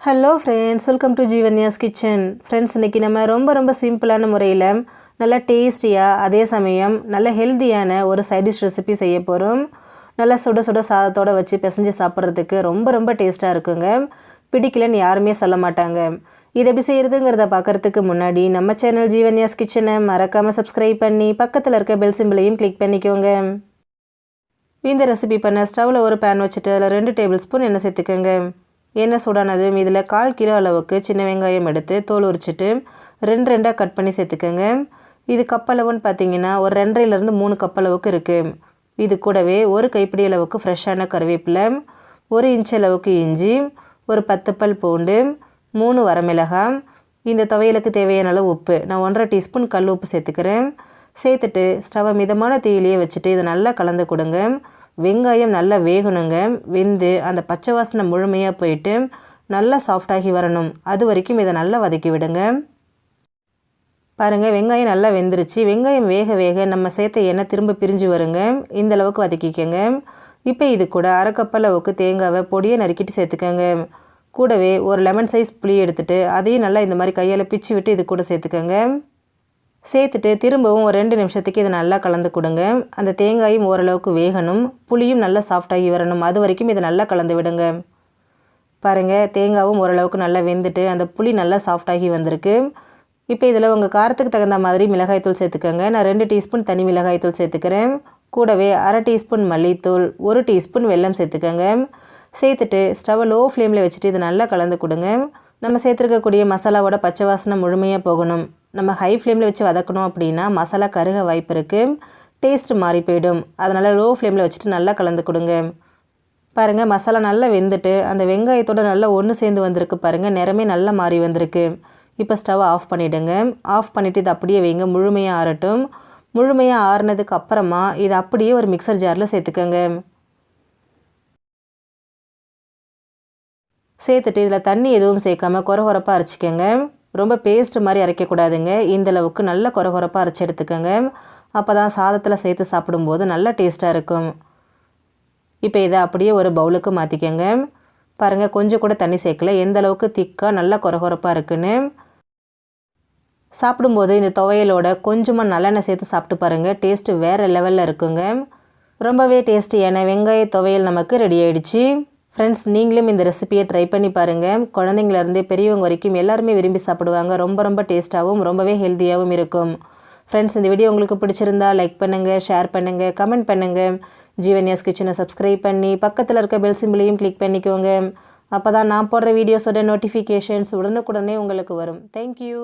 Hello friends welcome to Jeevanya's kitchen friends இன்றைக்கி நம்ம ரொம்ப ரொம்ப சிம்பிளான முறையில் நல்லா டேஸ்டியாக அதே சமயம் நல்ல ஹெல்த்தியான ஒரு சைடிஷ் ரெசிபி செய்ய போகிறோம் நல்லா சுட சுட சாதத்தோடு வச்சு பிசைஞ்சு சாப்பிட்றதுக்கு ரொம்ப ரொம்ப டேஸ்ட்டாக இருக்குங்க. பிடிக்கலன்னு யாருமே சொல்ல மாட்டாங்க. இது எப்படி செய்கிறதுங்கிறத பார்க்குறதுக்கு முன்னாடி நம்ம சேனல் ஜீவன்யாஸ் கிச்சனை மறக்காமல் சப்ஸ்கிரைப் பண்ணி பக்கத்தில் இருக்க பெல் சிம்பிளையும் கிளிக் பண்ணிக்கோங்க. இந்த ரெசிபி பண்ண ஸ்டவ்வில் ஒரு பேன் வச்சுட்டு அதில் ரெண்டு டேபிள் ஸ்பூன் எண்ணெய் சேர்த்துக்கோங்க. எண்ணெய் சூடானதும் இதில் கால் கிலோ அளவுக்கு சின்ன வெங்காயம் எடுத்து தோல் உரிச்சிட்டு ரெண்டு ரெண்டாக கட் பண்ணி சேர்த்துக்கோங்க. இது கப்பளவுன்னு பார்த்தீங்கன்னா ஒரு ரெண்டரைலேருந்து மூணு கப்பளவுக்கு இருக்குது இது கூடவே ஒரு கைப்பிடி அளவுக்கு ஃப்ரெஷ்ஷான கருவேப்பிலை ஒரு இன்ச் அளவுக்கு இஞ்சி ஒரு பத்து பல் பூண்டு மூணு வரமிளகாய். இந்த துவையலுக்கு தேவையான அளவு உப்பு. நான் ஒன்றரை டீஸ்பூன் கல் உப்பு சேர்த்துக்கிறேன். சேர்த்துட்டு ஸ்டவ்வை மிதமான தீயிலேயே வச்சுட்டு இதை நல்லா கலந்து கொடுங்க. வெங்காயம் நல்லா வேகணுங்க. வெந்து அந்த பச்சை வாசனை முழுமையாக போயிட்டு நல்லா சாஃப்டாகி வரணும். அது வரைக்கும் இதை நல்லா வதக்கி விடுங்க. பாருங்கள் வெங்காயம் நல்லா வெந்துருச்சு. வெங்காயம் வேக வேக நம்ம சேர்த்த எண்ணெய் திரும்ப பிரிஞ்சு வருங்க. இந்த அளவுக்கு வதக்கிக்கோங்க. இப்போ இது கூட அரை அளவுக்கு தேங்காவை பொடியை நறுக்கிட்டு சேர்த்துக்கோங்க. கூடவே ஒரு லெமன் சைஸ் புளி எடுத்துகிட்டு அதையும் நல்லா இந்த மாதிரி கையால் பிச்சு விட்டு இது கூட சேர்த்துக்கோங்க. சேர்த்துட்டு திரும்பவும் ஒரு ரெண்டு நிமிஷத்துக்கு இதை நல்லா கலந்து கொடுங்க. அந்த தேங்காயும் ஓரளவுக்கு வேகணும். புளியும் நல்லா சாஃப்டாகி வரணும். அது வரைக்கும் இதை நல்லா கலந்து விடுங்க. பாருங்கள் தேங்காவும் ஓரளவுக்கு நல்லா வெந்துட்டு அந்த புளி நல்லா சாஃப்டாகி வந்திருக்கு. இப்போ இதில் உங்கள் காரத்துக்கு தகுந்த மாதிரி மிளகாய்த்தூள் சேர்த்துக்கோங்க. நான் ரெண்டு டீஸ்பூன் தனி மிளகாய்த்தூள் சேர்த்துக்கிறேன். கூடவே அரை டீஸ்பூன் மல்லித்தூள் ஒரு டீஸ்பூன் வெல்லம் சேர்த்துக்கோங்க. சேர்த்துட்டு ஸ்டவ்வை லோ ஃப்ளேமில் வச்சுட்டு இதை நல்லா கலந்து கொடுங்க. நம்ம சேர்த்துருக்கக்கூடிய மசாலாவோட பச்சை வாசனை முழுமையாக போகணும். நம்ம ஹை ஃப்ளேமில் வச்சு வதக்கணும் அப்படின்னா மசாலா கருக வாய்ப்பு இருக்குது டேஸ்ட் மாறி போயிடும். அதனால் லோ ஃப்ளேமில் வச்சுட்டு நல்லா கலந்து கொடுங்க. பாருங்கள் மசாலா நல்லா வெந்துட்டு அந்த வெங்காயத்தோட நல்லா ஒன்று சேர்ந்து வந்திருக்கு பாருங்கள் நிறமே நல்லா மாறி வந்திருக்கு. இப்போ ஸ்டவ் ஆஃப் பண்ணிவிடுங்க ஆஃப் பண்ணிவிட்டு இதை அப்படியே வைங்க. முழுமையாக ஆறட்டும். முழுமையாக ஆறுனதுக்கு அப்புறமா இதை அப்படியே ஒரு மிக்சர் ஜாரில் சேர்த்துக்கோங்க. சேர்த்துட்டு இதில் தண்ணி எதுவும் சேர்க்காம குறகுறப்பாக அரைச்சிக்கோங்க. ரொம்ப பேஸ்ட் மாதிரி அரைக்கக்கூடாதுங்க. இந்தளவுக்கு நல்ல குறகுறப்பாக அரைச்சி எடுத்துக்கோங்க. அப்போ தான் சாதத்தில் சேர்த்து சாப்பிடும்போது நல்லா டேஸ்ட்டாக இருக்கும். இப்போ இதை அப்படியே ஒரு பவுலுக்கு மாற்றிக்கோங்க பாருங்கள் கொஞ்சம் கூட தண்ணி சேர்க்கல. எந்த அளவுக்கு திக்காக நல்லா குறகுறப்பாக இருக்குன்னு. சாப்பிடும்போது இந்த துவையலோட கொஞ்சமாக நல்லெண்ணெய் சேர்த்து சாப்பிட்டு பாருங்கள் டேஸ்ட்டு வேறு லெவலில் இருக்குங்க. ரொம்பவே டேஸ்டியான வெங்காய துவையல் நமக்கு ரெடி ஆயிடுச்சு. ஃப்ரெண்ட்ஸ் நீங்களும் இந்த ரெசிபியை ட்ரை பண்ணி பாருங்கள் குழந்தைங்களேருந்து பெரியவங்க வரைக்கும் எல்லாருமே விரும்பி சாப்பிடுவாங்க. ரொம்ப ரொம்ப டேஸ்ட்டாகவும் ரொம்பவே ஹெல்த்தியாகவும் இருக்கும். ஃப்ரெண்ட்ஸ் இந்த வீடியோ உங்களுக்கு பிடிச்சிருந்தா லைக் பண்ணுங்கள் ஷேர் பண்ணுங்கள் கமெண்ட் பண்ணுங்கள் ஜீவன்யாஸ் கிச்சனை சப்ஸ்கிரைப் பண்ணி பக்கத்தில் இருக்க பெல் சிம்பிளையும் கிளிக் பண்ணிக்கோங்க. அப்போ தான் நான் போடுற வீடியோஸோட நோட்டிஃபிகேஷன்ஸ் உடனுக்குடனே உங்களுக்கு வரும். தேங்க்யூ